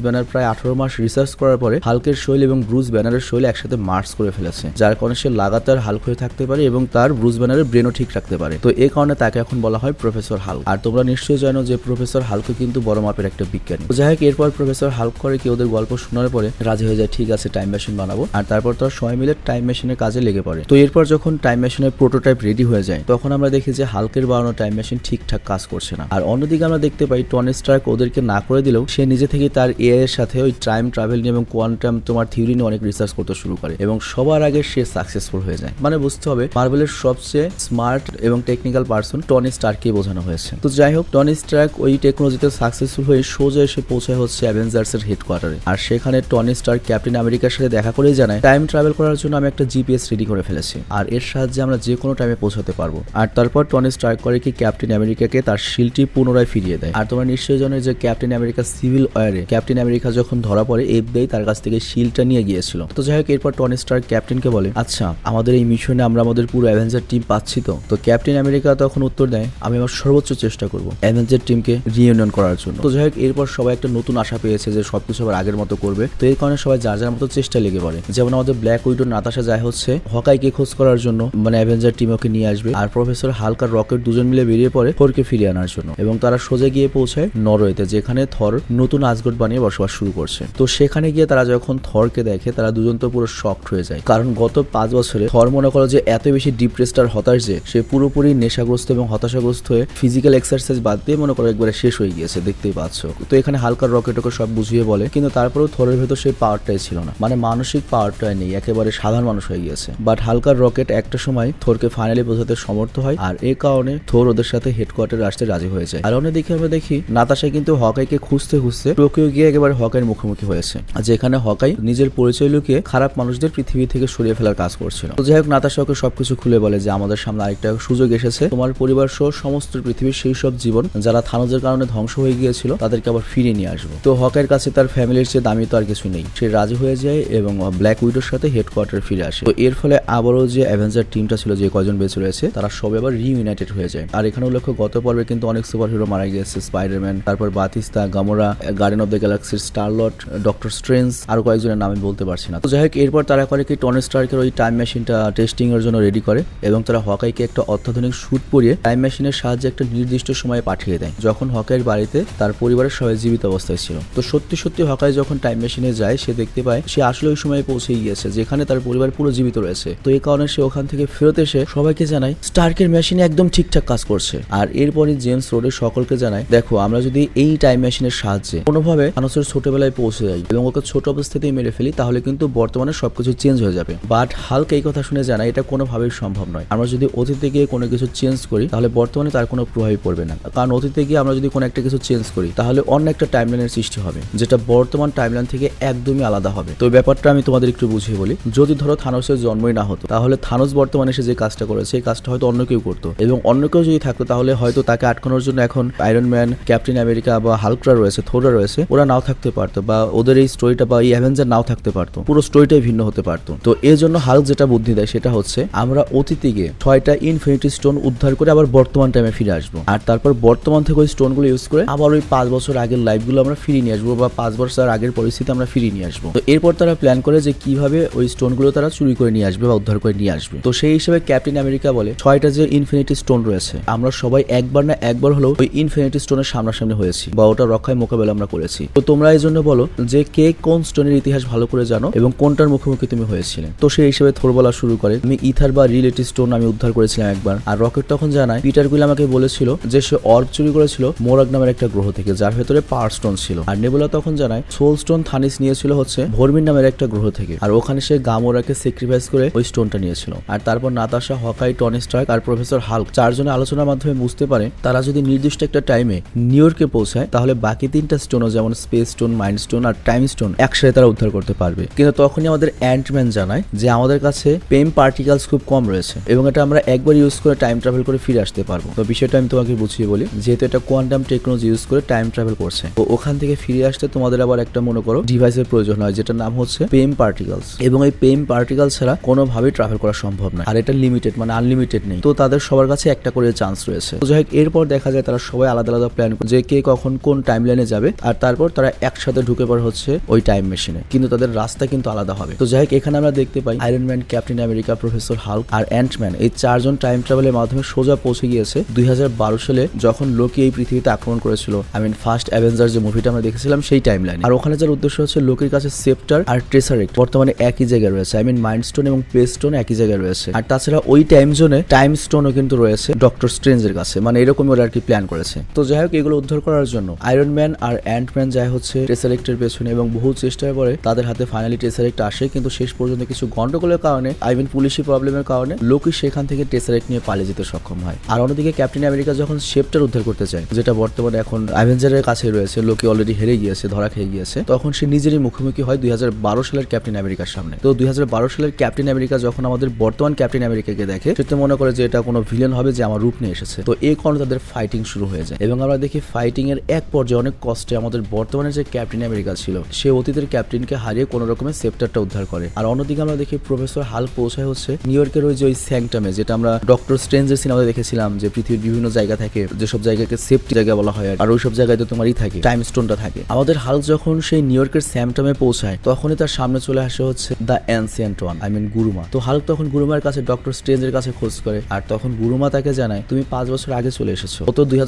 ব্যানার প্রায় আঠারো মাস রিসার্চ করার পরে হালকের শৈল এবং ব্রুস ব্যানারের শৈল একসাথে মার্চ করে ফেলেছে, যার কারণে সে লাগাতার হালক হয়ে থাকতে পারে এবং তার ব্রুস ব্যানারের ব্রেনও ঠিক রাখতে পারে। তো এই কারণে তাকে এখন বলা হয় প্রফেসর হাল্ক। আর তোমরা নিশ্চয়ই জানো যে প্রফেসর হাল্ক কিন্তু বড় মাপের একটা বিজ্ঞানী। যাই হোক এরপর প্রফেসর হাল্ক করে কি ওদের গল্প শোনার পরে রাজি হয়ে যায়, ঠিক আছে টাইম মেশিন বানাবো। আর তারপর তারা সবাই মিলে টাইম মেশিনের কাজে লেগে পড়ে। তো এরপর যখন টাইম মেশিনের প্রোটোটাইপ রেডি হয়ে যায়, তখন আমরা দেখি যে হালকের বানানো টাইম মেশিন ঠিকঠাক কাজ করছে না। আর অন্যদিকে আমরা দেখতে পাই টনি স্টার্ক ওদেরকে না করে দিলেও সে নিজে থেকে তার এআই এর সাথে ওই টাইম ট্রাভেল নিয়ে এবং কোয়ান্টাম তোমার থিওরি নিয়ে অনেক রিসার্চ করতে শুরু করে এবং সবার আগে সে সাকসেসফুল হয়ে যায়। মানে বুঝতে হবে মার্বেলের সবচেয়ে স্মার্ট এবং টেকনিক্যাল পার্সন টনি স্টারকে বোঝানো হয়েছে। তো যাই হোক টনি স্টার্ক ওই টেকনোলজিতে সাকসেসফুল হয়ে সোজা এসে পৌঁছায় হচ্ছে অ্যাভেঞ্জার্স এর হেডকোয়ার্টারে আর সেখানে টনি স্টার ক্যাপ্টেন আমেরিকার সাথে দেখা করেই জানায় টাইম ট্রাভেল করার জন্য আমি একটা জিপিএস রেডি করে ফেলেছি। আর এর সাহায্যে আমরা যে কোনো টাইমে পৌঁছাতে পারব। আর তারপর টনি স্টার্ক করে কি ক্যাপ্টেন আমেরিকাকে তার শিলটি পুনরায় ফিরিয়ে দেয়। আর তোমরা নিশ্চয়ই জানো যে ক্যাপ্টেন আমেরিকা সিভিল ওয়ারে ক্যাপ্টেন আমেরিকা যখন ধরা পড়ে, এফবিআই তার কাছ থেকে শিলটা নিয়ে গিয়েছিল। তো যাই হোক, এরপর টনি স্টার ক্যাপ্টেনকে বলে আচ্ছা আমাদের এই মিশনে আমরা আমাদের পুরো অ্যাভেঞ্জার টিম পাচ্ছি তো? তো ক্যাপ্টেন আমেরিকা তখন উত্তর দেয়, আমি আমার সর্বোচ্চ চেষ্টা করব অ্যাভেঞ্জার টিমকে রিইউনিয়ন করার জন্য। তো যাই হোক, এরপর সবাই একটা নতুন আশা পেয়েছে যে সবকিছু আবার আগের মতো করবে। তো এই কারণে সবাই যার যার মতো চেষ্টা লেগে পড়ে। যেমন আমাদের ব্ল্যাক উইডোর নাতাশা যায় হচ্ছে হকাইকে খোঁজ করার জন্য মানে অ্যাভেঞ্জার টিম ওকে নিয়ে আসবে। আর প্রফেসর হালকার রকেট দুজন মিলে বেরিয়ে পড়ে থরকে ফিরিয়ে আনার জন্য। এবং তারা সোজা গিয়ে পৌঁছায় নরওয়েতে, যেখানে থর নতুন আজগট বানিয়ে বসবাস শুরু করছে। তো সেখানে গিয়ে তারা যখন থরকে দেখে, তারা দুজন তো পুরো শকড হয়ে যায়। কারণ গত পাঁচ বছরে থর মনে করো যে এত বেশি ডিপ্রেসড আর হতাশ যে, সে পুরোপুরি নেশাগ্রস্ত এবং হতাশাগ্রস্ত হয়ে ফিজিক্যাল এক্সারসাইজ বাদ দিয়ে মনে করো একবারে শেষ হয়ে গিয়েছে, দেখতেই পাচ্ছ। তো এখানে হালকার রকেট ওকে সব বুঝিয়ে বলে, কিন্তু তারপরেও থরের ভেতর সেই পাওয়ারটাই ছিল না। মানে মানসিক পাওয়ারটাই নেই, একেবারে সাধারণ মানুষ হয়ে গিয়েছে। বাট হালকার রকেট একটা সময় থরকে ফাইনালি বোঝাতে সমর্থ হয়, আর এই কারণে থর ওদের সাথে হেডকোয়ার্টারে আসতে রাজি হয়ে যায়। আর অন্যদিকে আমরা দেখি, নাতাশা কিন্তু হকাইকে খুঁজতে খুঁজতে টোকিও গিয়ে একেবারে হকাইয়ের মুখোমুখি হয়েছে। যেখানে হকাই নিজের পরিচয় লুকিয়ে খারাপ মানুষদের পৃথিবী থেকে সরিয়ে ফেলার কাজ করছিল। তো যাই হোক, নাতাশা ওকে সবকিছু খুলে বলে যে আমাদের সামনে আরেকটা সুযোগ এসেছে। তোমার পরিবার সহ সমস্ত পৃথিবীর সেই সব জীবন যারা থানোজের কারণে ধ্বংস হয়ে গিয়েছিল, তাদেরকে আবার ফিরিয়ে নিয়ে আসব। তো হকাইয়ের কাছে তার ফ্যামিলির চেয়ে দামি তো আর কিছু নেই। সে রাজি হয়ে যায় এবং ব্ল্যাক উইডোর সাথে হেডকোয়ার্টারে ফিরে আসে। তো এর ফলে আবারও যে অ্যাভেঞ্জার টিমটা ছিল, যে কজন বেঁচে রয়েছে, তারা সবে আবার রিইউনাইটেড হয়ে যায়। আর এখানে উল্লেখ্য গত পর্বে কিন্তু অনেক সুপার হিরো মারা গিয়েছে, স্পাইডারম্যান তারপর Bautista, Gamora garden of the গ্যালাক্সির স্টারলট ডক্টর স্ট্রেন্স আরও কয়েকজনের নাম আমি বলতে পারছি না। তো যাই হোক, এরপর তারা করে কি টনি স্টার্কের ওই টাইম মেশিনটা টেস্টিং এর জন্য রেডি করে এবং তারা হকাইকে একটা অত্যাধুনিক শুট পরিয়ে টাইম মেশিনের সাহায্যে একটা নির্দিষ্ট সময়ে পাঠিয়ে দেয়, যখন হকাইয়ের বাড়িতে তার পরিবারের সবাই জীবিত অবস্থায় ছিল। তো সত্যি সত্যি হকাই যখন টাইম মেশিনে যায়, সে দেখতে পায়, সে আসলে ওই সময়ে পৌঁছে গিয়েছে, যেখানে তার পরিবার পুরো জীবিত রয়েছে। তো এই কারণে সে ওখান থেকে ফেরত এসে সবাইকে জানায় স্টার্কের মেশিন একদম ঠিকঠাক কাজ করছে। আর এরপরে জেমস রোডের সকলকে জানায়, দেখো, আমরা যদি এই টাইম মেশিনের সাহায্যে কোনোভাবে মানুষের ছোটবেলায় পৌঁছে যাই এবং ওকে ছোট অবস্থাতেই মেরে ফেলি, তাহলে কিন্তু বর্তমানে সবকিছু চেঞ্জ হয়ে যাবে। বাট হালকা এই কথা শুনে জানায় এটা কোনোভাবেই সম্ভব নয়। আমরা যদি অতীতে গিয়ে কোনো কিছু চেঞ্জ করি, তাহলে বর্তমানে তার কোনো প্রভাবই পড়বে না। কারণ অতীতে গিয়ে আমরা যদি কোনো একটা কিছু চেঞ্জ করি, তাহলে অন্য একটা টাইমলাইনের সৃষ্টি হবে, যেটা বর্তমান টাইমলাইন থেকে একদমই আলাদা হবে। তো ব্যাপারটা আমি তোমাদের একটু বুঝিয়ে বলি। যদি ধরো থানোসের জন্মই না হতো, তাহলে থানোস বর্তমানে সে যে কাজটা করেছে, এই কাজটা হয়তো অন্য কেউ করতো। এবং অন্য কেউ যদি থাকতো, তাহলে হয়তো তাকে আটকানোর জন্য এখন আয়রন ম্যান ক্যাপ্টেন আমেরিকা বা হালকরা রয়েছে থোরা রয়েছে, ওরা নাও থাকতে পারতো বা ওদের এই স্টোরিটা বা এই অ্যাভেঞ্জার নাও থাকতে পারতো, পুরো স্টোরিটাই ভিন্ন হতে পারতো। তো এর জন্য হাল্ক যেটা বুদ্ধি দেয় সেটা হচ্ছে, আমরা অতীতে গিয়ে ছয়টা ইনফিনিটি স্টোন উদ্ধার করে আবার বর্তমান টাইমে ফিরে আসব। আর তারপর বর্তমান থেকে ওই স্টোনগুলো ইউজ করে আবার ওই পাঁচ বছর আগের লাইফগুলো আমরা ফিরিয়ে নিয়ে আসব বা পাঁচ বছর আগের পরিস্থিতি আমরা ফিরিয়ে নিয়ে আসব। তো এরপর তারা প্ল্যান করে যে কীভাবে ওই স্টোনগুলো তারা চুরি করে নিয়ে আসবে বা উদ্ধার করে নিয়ে আসবে। তো সেই হিসেবে ক্যাপ্টেন আমেরিকা বলে, ছয়টা যে ইনফিনিটি স্টোন রয়েছে, আমরা সবাই একবার না একবার হলেও ওই ইনফিনিটি স্টোনের সামনাসামনি হয়েছি বা ওটা রক্ষায় মোকাবেলা আমরা করেছি। তো তোমরা এই জন্য বলো যে কে কোন স্টোনের ইতিহাস ভালো করে জানো এবং কোনটার মুখোমুখি তুমি হয়েছিলে। তো সেই হিসেবে থোর বলা শুরু করে। আমি ইথার বা রিলেটিভ স্টোন আমি উদ্ধার করেছিলাম একবার। আর রকেট তখন জানায়, পিটার গুল আমাকে বলেছিল যে সে অর্ব চুরি করেছিল মোরাগ নামের একটা গ্রহ থেকে, যার ভেতরে পাওয়ার স্টোন ছিল। আর নেবুলা তখন জানায়, সোল স্টোন থানিস নিয়েছিল হচ্ছে ভর্মিন নামের একটা গ্রহ থেকে। আর ওখানে সে গামোরাকে স্যাক্রিফাইস করে ওই স্টোনটা নিয়েছিল। আর তারপর নাতাশা, হকাই, টনি স্টার্ক আর প্রফেসর হাল্ক চারজনের আলোচনার মাধ্যমে বুঝতে পারে, তারা যদি নির্দিষ্ট একটা টাইমে নিউ ইয়র্কে পৌঁছায়, তাহলে বাকি তিনটা স্টোনও যেমন স্পেস স্টোন মাইন্ড স্টোন আর টাইম স্টোন একসাথে তারা উদ্ধার করতে পারবে। কিন্তু তখনই আমাদের অ্যান্টম্যান জানায় যে আমাদের কাছে পেম পার্টিকেলস খুব কম রয়েছে এবং এটা আমরা একবার ইউজ করে টাইম ট্রাভেল করে ফিরে আসতে পারব। তো বিষয়টা আমি তোমাকে বুঝিয়ে বলি, যেহেতু এটা কোয়ান্টাম টেকনোলজি ইউজ করে টাইম ট্রাভেল করছে, তো ওখান থেকে ফিরে আসতে তোমাদের আবার একটা মনে করো ডিভাইসের প্রয়োজন হয়, যেটার নাম হচ্ছে পেম পার্টিকেলস এবং এই পেম পার্টিকেল ছাড়া কোনোভাবেই ট্রাভেল করা সম্ভব নয়, আর এটা লিমিটেড মানে আনলিমিটেড নেই। তো তাদের সবার কাছে একটা করে চান্স রয়েছে। তো যাই হোক, এরপর দেখা যায় তারা সবাই আলাদা আলাদা প্ল্যান করে, যে কে কখন কোন টাইম লাইনে যাবে, আর তারপর তারা একসাথে ঢুকে পড়ে হচ্ছে ওই টাইম মেশিনে কিন্তু তাদের রাস্তা কিন্তু আলাদা হবে। তো যাই হোক এখানে আমরা দেখতে পাই Iron Man Captain America professor Hulk আর অ্যান্টম্যান এই চারজন টাইম ট্রাভেলের মাধ্যমে সোজা পৌঁছে গিয়েছে দুই হাজার বারো সালে যখন লোকে এই পৃথিবীতে আক্রমণ করেছিল। আই মিন ফার্স্ট অ্যাভেঞ্জার যে মুভিটা আমরা দেখেছিলাম, সেই টাইম লাইন আর ওখানে যার উদ্দেশ্য হচ্ছে লোকের কাছে সেপ্টার আর ট্রেসারেক্ট বর্তমানে একই জায়গায় রয়েছে। আই মিন মাইন্ড স্টোন এবং প্লে স্টোন একই জায়গায় রয়েছে। আর তাছাড়া ওই টাইম জোনে টাইম স্টোনও কিন্তু রয়েছে ডক্টর স্ট্রেঞ্জের কাছে। মানে এরকম ওরা আর কি প্ল্যান করেছে। তো যাই হোক এগুলো উদ্ধার করার জন্য। আয়রন ম্যান আর অ্যান্টম্যান যায় হচ্ছে টেসারেক্টের পেছনে এবং বহু চেষ্টার পরে তাদের হাতে ফাইনালি টেসারেক্ট আসে, কিন্তু শেষ পর্যন্ত কিছু গন্ডগোলের কারণে আই মিন পুলিশি প্রবলেমের কারণে লোকি সেখান থেকে টেসারেক্ট নিয়ে পালিয়ে যেতে সক্ষম হয়। আর অন্যদিকে ক্যাপ্টেন আমেরিকা যখন শেপটার উদ্ধার করতে চায় যেটা বর্তমানে এখন অ্যাভেঞ্জারের কাছে রয়েছে লোকি অলরেডি হেরে গিয়েছে, ধরা খেয়ে গিয়েছে, তখন সে নিজেরই মুখোমুখি হয় দুই হাজার বারো সালের ক্যাপ্টেন আমেরিকার সামনে। তো দুই হাজার বারো সালের ক্যাপ্টেন আমেরিকা যখন আমাদের বর্তমান ক্যাপ্টেন আমেরিকাকে দেখে, সে মনে করে যে এটা কোনো ভিলেন হবে যে আমার রূপ নিয়ে এসেছে। তো এই কারণে তাদের ফাইটিং শুরু হয়ে যায়। এবং আমরা দেখি ফাইটিং এর এক পর্যায়ে অনেক কষ্টে আমাদের বর্তমানে যে ক্যাপ্টেন আমেরিকা ছিল, সে অতীতের ক্যাপ্টেনকে হারিয়ে কোনো রকমের সেপ্টারটা উদ্ধার করে। আর অন্যদিকে আমরা দেখি প্রফেসর হাল পৌঁছায় হচ্ছে নিউ ইয়র্কের ওই যে ওই স্যাংটামে যেটা আমরা ডক্টর স্ট্রেঞ্জের সিনেমাতে দেখেছিলাম যে পৃথিবীর বিভিন্ন জায়গা থেকে যেসব জায়গাকে সেফটি জায়গা বলা হয় আর ওইসব জায়গায় তো তোমারই থাকে টাইম স্টোনটা থাকে। আমাদের হাল যখন সেই নিউ ইয়র্কের স্যামটামে পৌঁছায়, তখনই তার সামনে চলে আসে হচ্ছে the ancient one I mean গুরুমা। তো হাল তখন গুরুমার কাছে, ডক্টর স্ট্রেঞ্জের কাছে খোঁজ করে, আর তখন গুরুমা তাকে জানায়, তুমি পাঁচ বছর আগে চলে এসেছ। তো দুই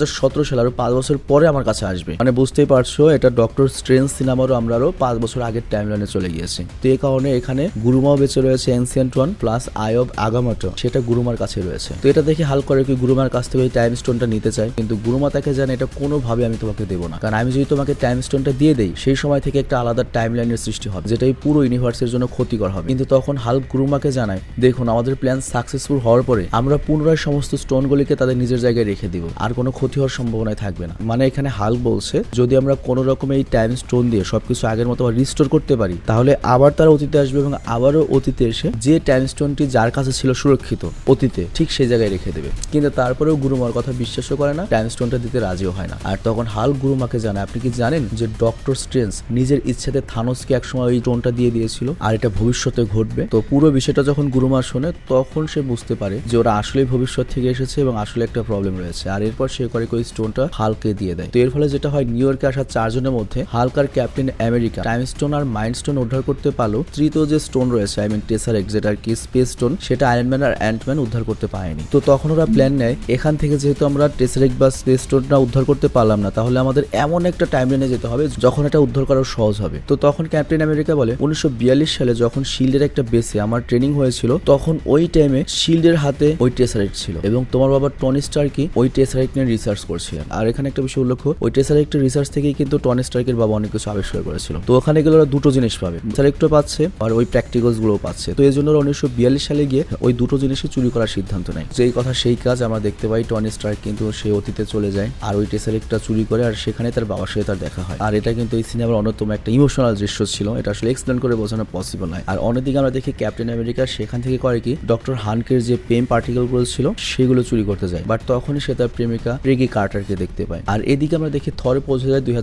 সালে, আরও পাঁচ বছর পরে আমার কাছে আসবে। মানে বুঝতেই পারছ, এটা ডক্টর স্ট্রেঞ্জ সিনেমারও আমরা আরও পাঁচ বছর আগের টাইম লাইনে চলে গিয়েছি। তো এই কারণে এখানে গুরুমাও বেঁচে রয়েছে ancient one plus eye of Agamotto সেটা গুরুমার কাছে রয়েছে। তো এটা দেখে হাল করে কি গুরুমার কাছ থেকে টাইম স্টোনটা নিতে চাই কিন্তু গুরুমা তাকে জানে এটা কোনোভাবে আমি তোমাকে দেবো না। কারণ আমি যদি তোমাকে টাইম স্টোনটা দিয়ে দেই, সেই সময় থেকে একটা আলাদা টাইম লাইনের সৃষ্টি হবে, যেটা এই পুরো ইউনিভার্সের জন্য ক্ষতিকর হবে। কিন্তু তখন হাল গুরুমাকে জানায়, দেখুন, আমাদের প্ল্যান সাকসেসফুল হওয়ার পরে আমরা পুনরায় সমস্ত স্টোনগুলিকে তাদের নিজের জায়গায় রেখে দিব। আর কোনো ক্ষতি হওয়ার সম্ভাবনায় থাকবে না। মানে এখানে হাল বলছে, যদি আমরা কোনো রকম এই টাইম স্টোন দিয়ে সবকিছু আগের মতো রিস্টোর করতে পারি, তাহলে আবার তারা অতীতে আসবে এবং আবারও অতীতে এসে যে টাইম স্টোনটি যার কাছে ছিল সুরক্ষিত অতীতে, ঠিক সেই জায়গায় রেখে দেবে। কিন্তু তারপরেও গুরুমার কথা বিশ্বাসও করে না টাইম স্টোনটা দিতে রাজিও হয় না। আর তখন হাল গুরুমাকে জানায়, আপনি কি জানেন যে ডক্টর স্ট্রেঞ্জ নিজের ইচ্ছাতে থানোসকে একসময় ওই টোনটা দিয়ে দিয়েছিল? আর এটা ভবিষ্যতে ঘটবে। তো পুরো বিষয়টা যখন গুরুমা শোনে, তখন সে বুঝতে পারে যে ওরা আসলেই ভবিষ্যৎ থেকে এসেছে এবং আসলে একটা প্রবলেম রয়েছে। আর এরপর সে করে ওই স্টোনটা হালকে দিয়ে দেয়। তো এর ফলে যেটা হয় নিউ ইয়র্কে আসা চারজনের মধ্যে হালকার ক্যাপ্টেন আমেরিকা টাইম স্টোন আর মাইন্ড স্টোন উদ্ধার করতে পারল তৃতীয় যে স্টোন রয়েছে আই মিন টেসার যেটা কি স্পেস স্টোন সেটা আয়রনম্যান আর অ্যান্টম্যান উদ্ধার করতে পারেনি। তো তখন ওরা প্ল্যান নেয়, এখান থেকে যেহেতু আমরা টেসারেক বা স্পেস স্টোনটা উদ্ধার করতে পারলাম না, তাহলে আমাদের এমন একটা টাইম লাইনে যেতে হবে, যখন এটা উদ্ধার করা সহজ হবে। তো তখন ক্যাপ্টেন আমেরিকা বলে, উনিশশো বিয়াল্লিশ সালে যখন শিল্ডের একটা বেসে আমার ট্রেনিং হয়েছিল, তখন ওই টাইমে শিল্ডের হাতে ওই টেসারেক্ট ছিল এবং তোমার বাবা টনি স্টার কি ওই টেসারেক্ট নিয়ে রিসার্চ করছিলেন। আর এখানে একটা উল্লেখ ওই টেসারেক্টের রিসার্চ থেকেই কিন্তু টনি স্টার্কের বাবা অনেক কিছু আবিষ্কার করেছিল। তো ওখানে গেলে ওরা দুটো জিনিস পাবে। টেসারেক্টও পাচ্ছে আর ওই প্র্যাকটিক্যালস গুলোও পাচ্ছে। তো এই জন্য ওরা উনিশশো সালে গিয়ে ওই দুটো জিনিসই চুরি করার সিদ্ধান্ত নেয়। যেই কথা সেই কাজ আমরা দেখতে পাই টনি স্টার্ক কিন্তু সে অতীতে চলে যায় আর ওই টেসারেক্টটা চুরি করে আর সেখানে তার বাবার সাথে তার দেখা হয়। আর এটা কিন্তু এই সিনেমার অন্যতম একটা ইমোশনাল দৃশ্য ছিল। এটা আসলে এক্সপ্লেন করে বোঝানো পসিবল নয়। আর অন্যদিকে আমরা দেখি ক্যাপ্টেন আমেরিকা সেখান থেকে করে কি ডক্টর হানকের যে পেম পার্টিকেলগুলো ছিল, সেগুলো চুরি করতে যায়। বাট তখনই সে তার প্রেমিকা প্রেগি কার্টারকে দেখতে পায়। আর এদিকে আমরা দেখি থরে পৌঁছে যায় দুই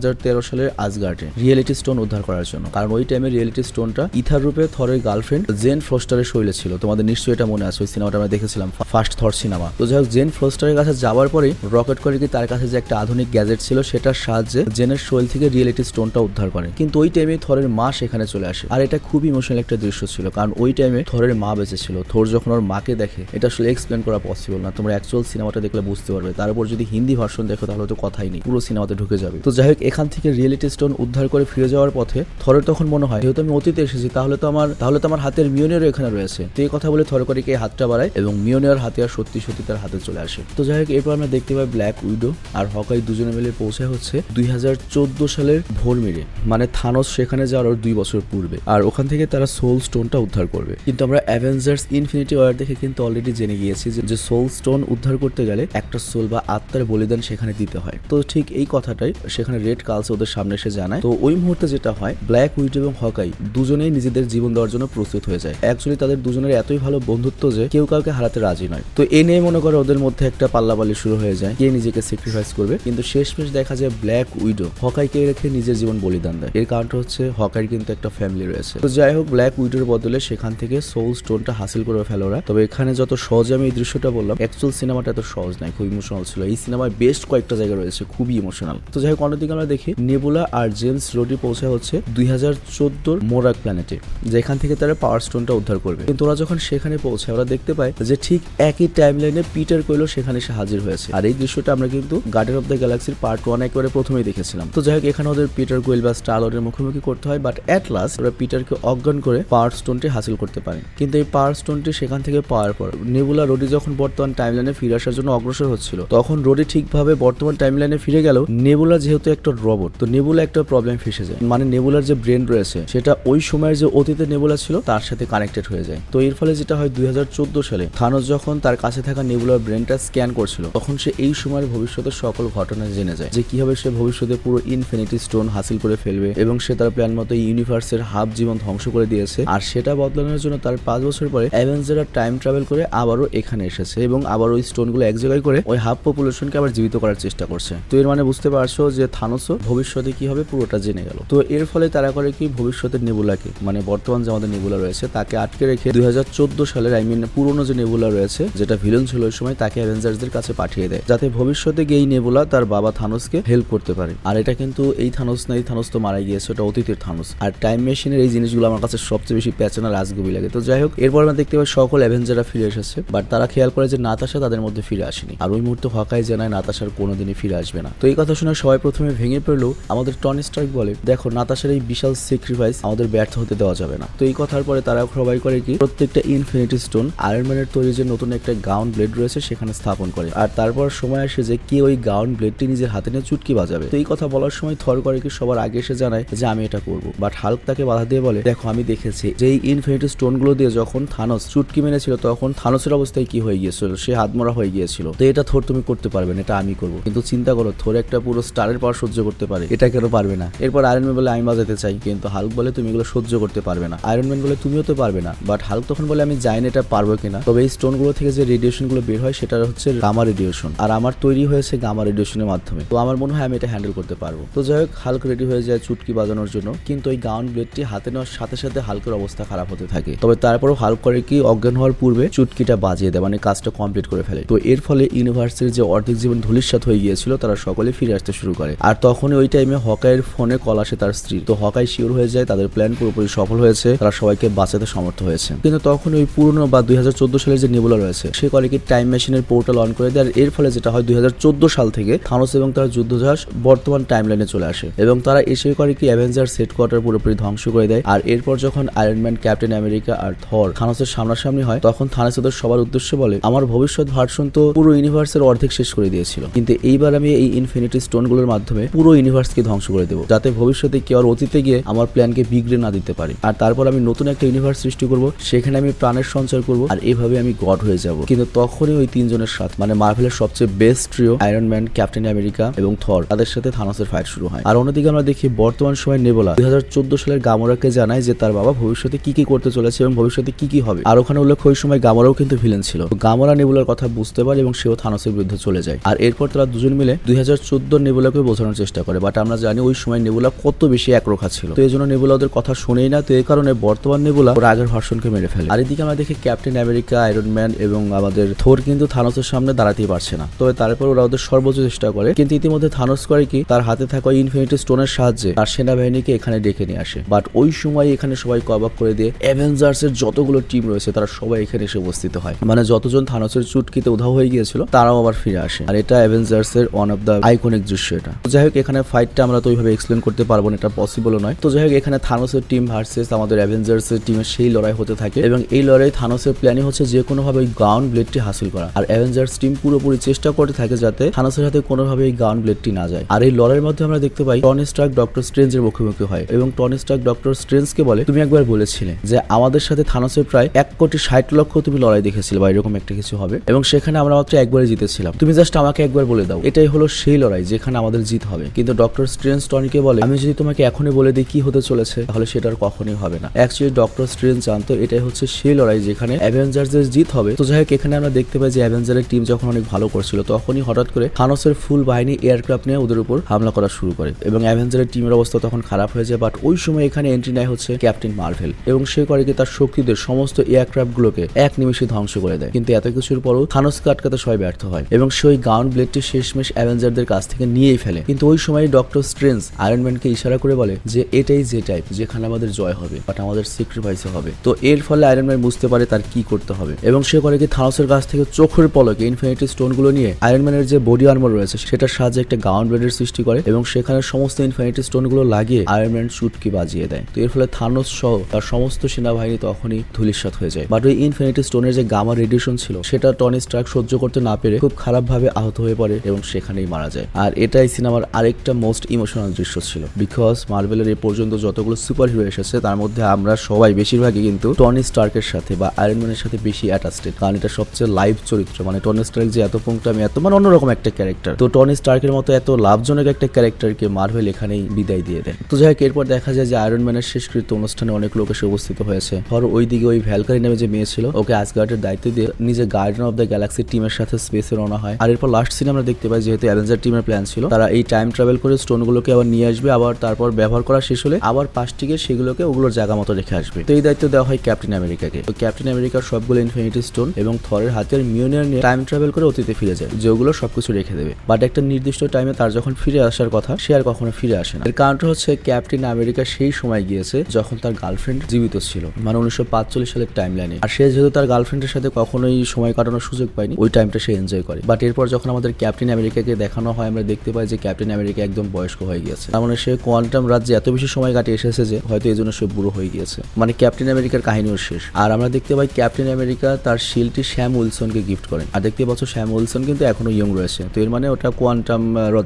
সালের আজগার্ডে রিয়েলিটি স্টোন উদ্ধার করার জন্য। কারণ ওই টাইমে রিয়েলিটি স্টোনটা ইথার রূপে থরের গার্লফ্রেন্ড জেন ফ্রস্টারের শৈলে ছিল। তোমাদের নিশ্চয়ই এটা মনে আছে, ওই সিনেমাটা আমরা দেখেছিলাম ফার্স্ট থর সিনেমা। তো যাই হোক, জেন ফ্রস্টারের কাছে যাওয়ার পরে রকেট করে কি তার কাছে যে একটা আধুনিক গ্যাজেট ছিল, সেটার সাহায্যে জেনের শৈল থেকে রিয়েলিটি স্টোনটা উদ্ধার করে। কিন্তু ওই টাইমে থরের মা সেখানে চলে আসে। আর এটা খুবই ইমোশনাল একটা দৃশ্য ছিল, কারণ ওই টাইমে থরের মা বেঁচে ছিল। থর যখন ওর মাকে দেখে, এটা আসলে এক্সপ্লেন করা পসিবল না। তোমরা অ্যাকচুয়াল সিনেমাটা দেখলে বুঝতে পারবে। তার উপর যদি হিন্দি ভার্সন দেখো, তাহলে তো কথাই নেই পুরো সিনেমাতে ঢুকে যাবে। তো যাই হোক, এখান থেকে রিয়েলিটি স্টোন উদ্ধার করে ফিরে যাওয়ার পথে থরের তখন মনে হয়, যেহেতু আমি অতীতে এসেছি, তাহলে তো আমার তাহলে তো আমার হাতের মিওনিয়ারও এখানে রয়েছে। তো এই কথা বলে থরকরিকে হাতটা বাড়ায় এবং মিওনিয়ার হাতে আর সত্যি সত্যি তার হাতে চলে আসে। তো যাই হোক, এরপর আমরা দেখতে পাই ব্ল্যাক উইডো আর হকাই দুজনে মিলে পৌঁছে হচ্ছে দুই হাজার চোদ্দ সালের ভোর মেরে মানে থানস সেখানে যাওয়ার দুই বছর পূর্বে। আর ওখান থেকে তারা সোল স্টোনটা উদ্ধার করবে। কিন্তু আমরা অ্যাভেঞ্জার্স ইনফিনিটি ওয়ার দেখে কিন্তু অলরেডি জেনে গিয়েছি যে সোল স্টোন উদ্ধার করতে গেলে একটা সোল বা আত্মার বলিদান সেখানে দিতে হয়। তো ঠিক এই কথাটাই সেখানে রেড কালস ওদের সামনে এসে জানায়। তো ওই মুহূর্তে যেটা হয়, ব্ল্যাক উইড এবং হকাই দুজনেই নিজেদের জীবন দেওয়ার জন্য প্রস্তুত হয়ে যায়। অ্যাকচুয়ালি তাদের দুজনের এতই ভালো বন্ধুত্ব যে কেউ কাউকে হারাতে রাজি নয়। তো এ নিয়ে মনে করো ওদের মধ্যে একটা পাল্লাপাল্লি শুরু হয়ে যায়, কে নিজেকে স্যাক্রিফাইস করবে। কিন্তু শেষমেশ দেখা যায় ব্ল্যাক উইডো হকাইকে রেখে নিজের জীবন বলিদান দেয়। এর কারণটা হচ্ছে হকাইর কিন্তু একটা ফ্যামিলি রয়েছে। তো যাই হোক, ব্ল্যাক উইডোর বদলে সেখান থেকে সোল স্টোনটা হাসিল করে ফেলে ওরা। তবে এখানে যত সহজে আমি এই দৃশ্যটা বললাম অ্যাকচুয়াল সিনেমাটা এত সহজ নয় খুব ইমোশনাল ছিল। এই সিনেমায় বেস্ট কয়েকটা জায়গা রয়েছে। খুবই ইমোশনাল তো যাই হোক, অন্যদিকে আমরা দেখি নেবুলা আর জেমস রোডি পৌঁছায় হচ্ছে দুই হাজার চোদ্দোর মোরাক প্ল্যানেটে যেখান থেকে তারা পাওয়ার স্টোনটা উদ্ধার করবে। কিন্তু ওরা যখন সেখানে পৌঁছায়, ওরা দেখতে পায় যে ঠিক একই টাইম লাইনে পিটার কোয়েলো সেখানে এসে হাজির হয়েছে। আর এই দৃশ্যটা আমরা কিন্তু গার্ডেন অফ দ্য গ্যালাক্সির পার্ট ওয়ান একেবারে প্রথমেই দেখেছিলাম। তো যাই হোক, এখানে ওদের পিটার কোয়েল বা স্টারলরের মুখোমুখি করতে হয় বাট অ্যাট লাস্ট ওরা পিটারকে অজ্ঞান করে পাওয়ার স্টোনটি হাসিল করতে পারে। কিন্তু এই পাওয়ার স্টোনটি সেখান থেকে পাওয়ার পর নেবুলা রোডি যখন বর্তমান টাইম লাইনে ফিরে আসার জন্য অগ্রসর হচ্ছিল, তখন রোডি ঠিকভাবে বর্তমান টাইম লাইনে ফিরে গেল, নেবুলা যেহেতু একটা রোবট তো নেবুলা একটা প্রবলেম ফেসে যায়। মানে নেবুলার যে ব্রেন রয়েছে, সেটা ওই সময়ের যে অতীতে নেবুলা ছিল, তার সাথে কানেক্টেড হয়ে যায়। তো এর ফলে যেটা হয়, দুই হাজার চোদ্দ সালে থানোস যখন তার কাছে থাকা নেবুলার ব্রেনটা স্ক্যান করছিল, তখন সে এই সময়ের ভবিষ্যতের সকল ঘটনা জেনে যায়। যে কীভাবে সে ভবিষ্যতে পুরো ইনফিনিটি স্টোন হাসিল করে ফেলবে, এবং সে তার প্ল্যান মতো ইউনিভার্সের হাফ জীবন ধ্বংস করে দিয়েছে। আর সেটা বদলানোর জন্য তার পাঁচ বছর পরে অ্যাভেঞ্জাররা টাইম ট্রাভেল করে আবারও এখানে এসেছে, এবং আবার ওই স্টোনগুলো এক জায়গায় করে ওই হাফ পপুলেশনকে আবার জীবিত করার চেষ্টা করছে। তো এর মানে বুঝতে পারছ যে থানোসও ভবিষ্যতে কি হবে পুরোটা জেনে গেল। তো এর ফলে তারা করে কি ভবিষ্যতের নেবুলাকে মানে বর্তমান যে আমাদের নেবুলা রয়েছে, তাকে আটকে রেখে দুই হাজার চোদ্দ সালের আই মিন পুরনো যে নেবুলা রয়েছে, যেটা ভিলেন ছিল ওই সময়, তাকে অ্যাভেঞ্জার্সদের কাছে পাঠিয়ে দেয়, যাতে ভবিষ্যতে গিয়ে এই নেবুলা তার বাবা থানোসকে হেল্প করতে পারে। আর এটা কিন্তু এই থানোস না, এই থানোস তো মারা গিয়েছে, ওটা অতীতের থানোস। আর টাইম মেশিনের এই জিনিসগুলো আমার কাছে সবচেয়ে বেশি প্যাচানা রাজগুবি লাগে। তো যাই হোক, এরপর আমরা দেখতে পাই সকল অ্যাভেঞ্জাররা ফিরে এসেছে বাট তারা খেয়াল করে যে নাতাশা তাদের মধ্যে ফিরে আসেনি। আর ওই মুহূর্তে হকাই জানায় নাতাশার কোনোদিনই ফিরে আসবে না। তো এই কথা শুনে সবাই প্রথমে ভেঙে পড়লেও আমাদের টনি স্টার্ক বলে। দেখো, নাতাশার এই বিশাল স্যাক্রিফাইস আমাদের ব্যর্থ হতে দেওয়া যাবে না। তো এই কথার পরে তারা সবাই করে কি, প্রত্যেকটা ইনফিনিটি স্টোন আয়রনম্যানের তৈরি যে নতুন একটা গাউন ব্লেড রয়েছে সেখানে স্থাপন করে। আর তারপর সময় আসে যে কে ওই গাউন ব্লেডটি নিজের হাতে নিয়ে চুটকি বাজাবে। তো এই কথা বলার সময় থর করে কি সবার আগে এসে জানায় যে আমি এটা করব। বাট হাল্ক তাকে বাধা দিয়ে বলে, দেখো, আমি দেখেছি যে এই ইনফিনিটি স্টোনগুলো দিয়ে যখন থানস চুটকি মেরেছিল, তখন থানসের অবস্থায় কি হয়ে গিয়েছিল? সে হাতমরা হয়ে গিয়েছিল। তো এটা থর তুমি করতে পারবে না, এটা আমি করব। কিন্তু চিন্তা করো থর একটা পুরো স্টারের পাওয়ার সহ্য করতে পারে। এটা কেন পারবে না? এরপর আয়রন ম্যান বলে, আমি বাজাতে চাই। কিন্তু হাল্ক বলে, তুমি এগুলো সহ্য করতে পারবে না। আয়রন ম্যান বলে, তুমিও তো পারবে না। বাট হাল্ক তখন বলে, আমি জানি এটা পারব কিনা। তবে এই স্টোনগুলো থেকে যে রেডিয়েশনগুলো বের হয় সেটা হচ্ছে গামা রেডিয়েশন আর আমার তৈরি হয়েছে গামা রেডিয়েশনের মাধ্যমে। তো আমার মনে হয় আমি এটা হ্যান্ডেল করতে পারব। তো যাই হোক হাল্ক রেডি হয়ে যায় চুটকি বাজানোর জন্য। কিন্তু ওই গাউন ব্লেডটি হাতে নেওয়ার সাথে সাথে হালকের অবস্থা খারাপ হতে থাকে। তবে তারপরও হাল্ক করে কি, অজ্ঞান হওয়ার পূর্বে চুটকিটা বাজিয়ে দেয় মানে কাজটা কমপ্লিট করে ফেলে। তো এর ফলে ইউনিভার্সিটির যে অর্ধেক জীবন ধূলিসাৎ হয়ে গিয়েছিল, তারা সকলে ফিরে আসতে শুরু করে। আর তখনই ওই টাইমে হকাইয়ের ফোনে কল আসে তার স্ত্রী। তো হকাই শিওর হয়ে যায়, তাদের প্ল্যান পুরোপুরি সফল হয়েছে, তারা সবাইকে বাঁচাতে সমর্থ হয়েছে। কিন্তু তখন ওই পুরনো বা দুই সালের যে নেবুলা রয়েছে, সে করে কি টাইম মেশিনের পোর্টাল অন করে দেয়, আর এর ফলে যেটা হয় দুই হাজার চোদ্দ সাল থেকে থানোস এবং তার যুদ্ধজাহাজ বর্তমান টাইম লাইনে চলে আসে। এবং তারা এসে করে কি অ্যাভেঞ্জার সেট কোয়ার্টার পুরোপুরি ধ্বংস করে দেয়। আর এরপর যখন আয়রনম্যান ক্যাপ্টেন আমেরিকা আর থর থানোসের সামনাসামনি হয়, তখন থানোস ওদের সবার উদ্দেশ্যে বলে, আমার ভবিষ্যৎ ভার্সন তো পুরো ইউনিভার্সের অর্ধেক শেষ করে দিয়েছিল। কিন্তু এইবার আমি এই ইনফিনিটি স্টোনগুলোর মাধ্যমে পুরো ইউনিভার্সকে ধ্বংস করে দেবো, যাতে ভবিষ্যতে কেউ আর অতীতে গিয়ে আমার প্ল্যানকে বিগড়ে না দিতে পারে। আর তারপর আমি নতুন একটা ইউনিভার্স সৃষ্টি করব, সেখানে আমি প্রাণের সঞ্চয় করব, আর এইভাবে আমি গড হয়ে যাব। কিন্তু তখনই ওই তিনজনের সাথে মানে মার্ভেলের সবচেয়ে best trio Iron Man Captain America এবং থর তাদের সাথে থানোসের ফাইট শুরু হয়। আর অন্যদিকে আমরা দেখি বর্তমান সময় নেবোলা দুই সালের গামোরাকে জানায় যে তার বাবা ভবিষ্যতে কি কি করতে চলেছে এবং ভবিষ্যতে কি কি হবে। আর ওখানে উল্লেখ ওই সময় গামোরাও কিন্তু ভিলেন ছিল। গামোরা নেবুলার কথা বুঝতে পারে এবং সেও থানোসের বিরুদ্ধে চলে যায়। আর এরপর তারা দুজন মিলে দুই হাজার চোদ্দ নেবুলাকে বোঝানোর চেষ্টা করে বাট আমরা জানি ওই সময় নেবুলা কত বেশি একরোখা ছিল। তো এই জন্য নেবুলা ওদের কথা শুনেই না, তো এই কারণে বর্তমান নেবুলা ওর আগের ভার্সনকে মেরে ফেলে। আর এদিকে আমরা দেখি ক্যাপ্টেন আমেরিকা, আয়রন ম্যান এবং আমাদের থোর কিন্তু থানোসের সামনে দাঁড়াতেই পারছে না। তবে তারপর ওরা ওদের সর্বোচ্চ চেষ্টা করে, কিন্তু ইতিমধ্যে থানোস করে কি, তার হাতে থাকা ইনফিনিটি স্টোনের সাহায্যে তার সেনাবাহিনীকে এখানে ডেকে নিয়ে আসে। বাট ওই সময় এখানে সবাই কবাক করে দিয়ে অ্যাভেঞ্জার্স এর যতগুলো টিম রয়েছে, তারা সবাই এখানে এসে উপস্থিত হয়। মানে যতজন থানোসের চুটকিতে উধাও হয়ে গিয়েছিল, তারাও আবার ফিরে আসে। আর এটা অ্যাভেঞ্জার্স এর ওয়ান অফ দ্য আইকনিক দৃশ্য এটা। তো যাই হোক, এখানে ফাইটটা আমরা তো ওইভাবে এক্সপ্লেন করতে পারব না, এটা পসিবল নয়। তো যাই হোক, এখানে থানোসের টিম ভার্সেস আমাদের অ্যাভেঞ্জার্স এর টিমের সেই লড়াই হতে থাকে। এবং এই লড়াই থানোসের প্ল্যানই হচ্ছে যে কোনো ভাবে ওই গাউন ব্লেডটি হাসিল করা। আর অ্যাভেঞ্জার্স টিম পুরোপুরি চেষ্টা করতে থাকে যাতে থানোসের হাতে কোনোভাবে এই গাউন ব্লেডটি না যায়। আর এই লড়াইয়ের মধ্যে আমরা দেখতে পাই টনি স্টার্ক ডক্টর স্ট্রেঞ্জের মুখোমুখি হয়। এবং টনি স্টার্ক ডক্টর স্ট্রেঞ্জকে বলে, তুমি একবার বলেছিলে যে আমাদের সাথে থানোসের প্রায় এক কোটি ষাট লক্ষ তুমি লড়াই দেখেছিলে বা এরকম একটা কিছু হবে। এবং সেখানে আমরা মাত্র একবারই জিতেছিলাম। তুমি জাস্ট আমাকে একবার বলে দাও। এটাই হলো সেই লড়াই যেখানে আমাদের জিত হবে। কিন্তু ডক্টর স্ট্রেঞ্জ টনিকে বলে, আমি যদি তোমাকে এখনই বলে দিই কি হতে চলেছে, তাহলে সেটা আর কখনোই হবে না। অ্যাকচুয়ালি ডক্টর স্ট্রেঞ্জ জানতো এটাই হচ্ছে সেই লড়াই যেখানে অ্যাভেঞ্জার্সের জিত হবে। তো যাই হোক, এখানে আমরা দেখতে পাই যে অ্যাভেঞ্জারের টিম যখন অনেক ভালো করছিল, তখনই হঠাৎ করে থানোসের ফুল বাহিনী এয়ারক্রাফট নিয়ে ওদের উপর হামলা করা শুরু করে এবং অ্যাভেঞ্জারের টিমের অবস্থা তখন খারাপ হয়ে যায়। বাট ওই সময় এখানে এন্ট্রি নেয় হচ্ছে ক্যাপ্টেন মার্ভেল এবং সে করে কি তার শক্তিদের সমস্ত এয়ারক্রাফট গুলোকে এক নিমিষে ধ্বংস করে দেয়। কিন্তু এত কিছুর পরও থানোসকে আটকাতে সবাই ব্যর্থ হয় এবং সেই গাউন ব্লেডটি শেষমেশ অ্যাভেঞ্জার অ্যাভেঞ্জারদের কাছ থেকে নিয়েই ফেলে। কিন্তু ওই সময় ডক্টর স্ট্রেঞ্জ আয়রন ম্যানকে ইশারা করে বলে যে, এটাই যে টাইপ যেখানে আমাদের জয় হবে বাট আমাদের স্যাক্রিফাইসও হবে। তো এর ফলে আয়রন ম্যান বুঝতে পারে তার কি করতে হবে। এবং সে করে কি থানোসের কাছ থেকে চোখের পলকে ইনফিনিটি স্টোনগুলো নিয়ে আয়রন ম্যানের যে বডি আর্মর রয়েছে, সেটার সাহায্যে একটা গাউন্ড ব্লেডের সৃষ্টি করে এবং সেখানে সমস্ত ইনফিনিটি স্টোনগুলো লাগিয়ে আয়রন ম্যান চুটকি বাজিয়ে দেয়। তো এর ফলে থানোস সহ তার সমস্ত সেনাবাহিনী তখনই ধুলিস্বাত হয়ে যায়। বাট ওই ইনফিনিটি স্টোনের যে গামা রেডিয়েশন ছিল, সেটা টনি স্টার্ক সহ্য করতে না পেরে খুব খারাপভাবে আহত হয়ে পড়ে এবং সেখানেই মারা যায়। আর এটাই সিনেমার আরেকটা মোস্ট ইমোশনাল দৃশ্য ছিল। বিকজ মার্ভেলের এ পর্যন্ত যতগুলো সুপার হিরো এসেছে, তার মধ্যে আমরা সবাই বেশিরভাগই কিন্তু টনি স্টার্কের সাথে বা আয়রন ম্যানের সাথে বেশি অ্যাটাস্টেড কারণ এটা সবচেয়ে লাইভ চরিত্র। মানে টনি স্টার্ক যে এত আমি এত মানে অন্যরকম একটা ক্যারেক্টার তো টনি স্টার্কের মতো এত লাভজনক একটা ক্যারেক্টারকে মার্ভেল এখানেই বিদায় দিয়ে দেয়। তো যাই হোক এরপর দেখা যায় যে আয়রন ম্যানের শেষকৃত অনুষ্ঠানে অনেক লোক এসে উপস্থিত হয়েছে। ধর ওইদিকে ওই ভ্যালকারি নামে যে মেয়ে ছিল, ওকে আসগার্ডের দায়িত্ব দিয়ে নিজে গার্ডেন অফ দ্য গ্যালাক্সি টিমের সাথে স্পেসে রওনা হয়। আর এরপর লাস্ট সিনে আমরা দেখতে পাই, যেহেতু অ্যাভেঞ্জার টিমের প্ল্যান ছিল। তারা এই টাইম ট্রাভেল করে স্টোনগুলোকে আবার নিয়ে আসবে, আবার তারপর ব্যবহার করা শেষ হলে আবার পাঁচটিকে সেগুলোকে ওগুলোর জায়গা মতো রেখে আসবে। তো এই দায়িত্ব দেওয়া হয় ক্যাপ্টেন আমেরিকাকে তো ক্যাপ্টেন আমেরিকার সবগুলো ইনফিনিটি স্টোন এবং থরের হাতের মিউনিয়ন নিয়ে টাইম ট্রাভেল করে অতীতে ফিরে যায় যেগুলো সবকিছু রেখে দেবে। বাট একটা নির্দিষ্ট টাইমে তার যখন ফিরে আসার কথা, সে আর কখনো ফিরে আসে না। এর কারণটা হচ্ছে ক্যাপ্টেন আমেরিকা সেই সময় গিয়েছে যখন তার গার্লফ্রেন্ড জীবিত ছিল মানে উনিশশো পাঁচচল্লিশ সালের টাইম লাইনে আর সে যেহেতু তার গার্লফ্রেন্ডের সাথে কখনোই সময় কাটানোর সুযোগ পায়নি, ওই টাইমটা সে এনজয় করে। বাট এরপর যখন আমাদের ক্যাপ্টেন আমেরিকাকে দেখানো হয়, আমরা দেখতে পাই যে ক্যাপ্টেন আমেরিকা একদম বয়স্ক হয়ে গিয়েছে। তার মানে সে কোয়ান্টাম রাজ্যে এত বেশি সময় কাটিয়ে এসেছে যে হয়তো এই জন্য সে বুড়ো হয়ে গিয়েছে। মানে ক্যাপ্টেন আমেরিকার কাহিনীও শেষ। আর আমরা দেখতে পাই ক্যাপ্টেন আমেরিকা তার শিলটি শ্যাম উইলসনকে গিফট করেন। আর দেখতে পাচ্ছ শ্যাম উইলসন কিন্তু এখনও ইয়ং রয়েছে। তো এর মানে ওটা কোয়ান্টাম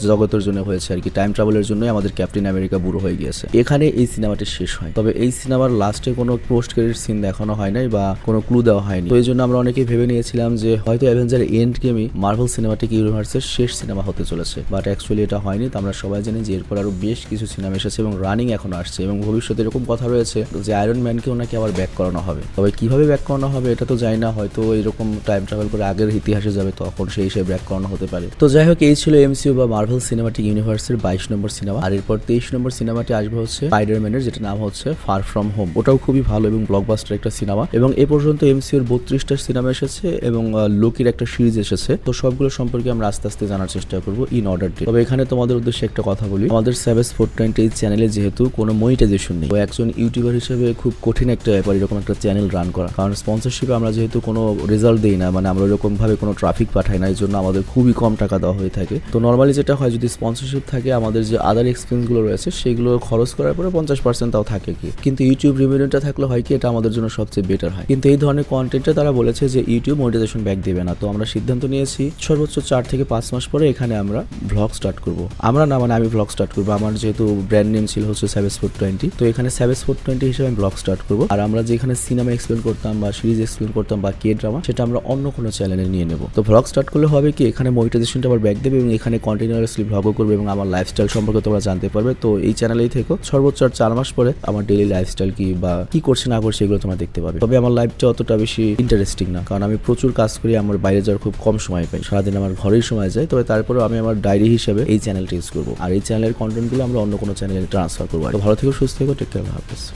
জগতের জন্য হয়েছে আর কি। টাইম ট্রাভেলের জন্যই আমাদের ক্যাপ্টেন আমেরিকা বুড়ো হয়ে গিয়েছে। এখানে এই সিনেমাটি শেষ হয়। তবে এই সিনেমার লাস্টে কোনো পোস্ট ক্রেডিট সিন দেখানো হয় নাই বা কোনো ক্লু দেওয়া হয়নি। তো এই জন্য আমরা অনেকেই ভেবে নিয়েছিলাম যে হয়তো অ্যাভেঞ্জার এন্ড গেমই মার্ভেল সিনেমাটিক ইউনিভার্সের শেষ সিনেমা হতে চলেছে। বাট অ্যাকচুয়ালি এটা হয়নি। তো আমরা সবাই জানি যে এরপর আরও বেশ কিছু সিনেমা এসেছে এবং রানিং এখন আসছে এবং ভবিষ্যতে এরকম কথা রয়েছে যে আয়রন ম্যানকেও ওনাকে আবার ব্যাক করানো হবে। তবে কীভাবে ব্যাক করানো হবে এটা তো জানি না। হয়তো এরকম টাইম ট্রাভেল করে আগের ইতিহাসে যাবে, তখন সেই হিসেবে ব্যাক করানো হতে পারে। তো যাই হোক, এই ছিল এমসিউ বা মার্ভেল সিনেমাটিক ইউনিভার্সের বাইশ নম্বর সিনেমা আর এরপর তেইশ নম্বর সিনেমাটি আসবে হচ্ছে স্পাইডারম্যানের যেটা নাম হচ্ছে ফার ফ্রম হোম ওটাও খুবই ভালো এবং ব্লকবাস্টার একটা সিনেমা এবং এ পর্যন্ত এমসিউর বত্রিশটা সিনেমা এসেছে এবং লোকির একটা সিরিজ এসেছে। তো সবগুলো সম্পর্কে আমরা আস্তে আস্তে জানার চেষ্টা করব ইন অর্ডার তবে এখানে তোমাদের উদ্দেশ্যে একটা কথা বলি। আমাদের সেভেস ফোর টোয়েন্টি চ্যানেলে যেহেতু কোনো মনিটাইজেশন নেই। একজন ইউটিউবার হিসেবে খুব কঠিন একটা ব্যাপার এরকম একটা চ্যানেল রান করা। কারণ স্পন্সরশিপে আমরা যেহেতু কোনো রেজাল্ট দিই না মানে আমরা এরকম ভাবে কোনো ট্রাফিক পাঠাই না এই জন্য আমাদের খুবই কম টাকা দেওয়া হয়ে থাকে। তো নর্মালি যেটা হয়, যদি স্পন্সরশিপ থাকে, আমাদের যে আদার এক্সপেন্সগুলো রয়েছে, সেগুলো খরচ করার পরে পঞ্চাশ পার্সেন্ট তাও থাকে কি। কিন্তু ইউটিউব রিভিউটা থাকলে হয় কি, এটা আমাদের জন্য সবচেয়ে বেটার হয়। কিন্তু এই ধরনের কন্টেন্টে তারা বলেছে যে ইউটিউব মনিটাইজেশন ব্যাক দেবে না। তো আমরা সিদ্ধান্ত নিয়েছি, সর্বোচ্চ চার থেকে পাঁচ মাস পরে এখানে আমরা ভ্লগ স্টার্ট করব। আমরা না মানে আমি ভ্লগ স্টার্ট করব। আমার যেহেতু ব্র্যান্ড নেম ছিল হচ্ছে সেভেস ফোর টোয়েন্টি তো এখানে সেভেস ফোর টোয়েন্টি হিসেবে আমি ব্লগ স্টার্ট করব। আর আমরা যেখানে সিনেমা এক্সপ্লেন করতাম বা সিরিজ এক্সপ্লেন করতাম বা কে ড্রামা সেটা আমরা অন্য কোনো চ্যানেলে নিয়ে নেব। তো ভ্লগ স্টার্ট করলে হবে কি, এখানে মনিটাইজেশনটা আবার ব্যাক দেবে এবং এখানে কন্টিনিউয়াসলি ভ্লগও করবে এবং আমার লাইফস্টাইল সম্পর্কে তোমরা জানতে পারবে। তো এই চ্যানেলেই থেকো সর্বোচ্চ আর চার মাস পরে আমার ডেইলি লাইফস্টাইল কি বা কি করছে না করছে এগুলো তোমরা দেখতে পাবে। তবে আমার লাইফটা অতটা বেশি ইন্টারেস্টিং না, কারণ আমি প্রচুর কাজ করি, আমার বাইরে যাওয়ার খুব কম সময় পাই। সারাদিন আমার ঘরেই সময় যায়। তবে তারপরে আমি আমার ডায়েরি হিসেবে এই চ্যানেলটি ইউজ করব। আর এই চ্যানেলের কন্টেন্টগুলো আমরা অন্য কোনো চ্যানেলে ট্রান্সফার করব। ভালো থেকো, সুস্থ থেকো টেক কেয়ার হাফেজ।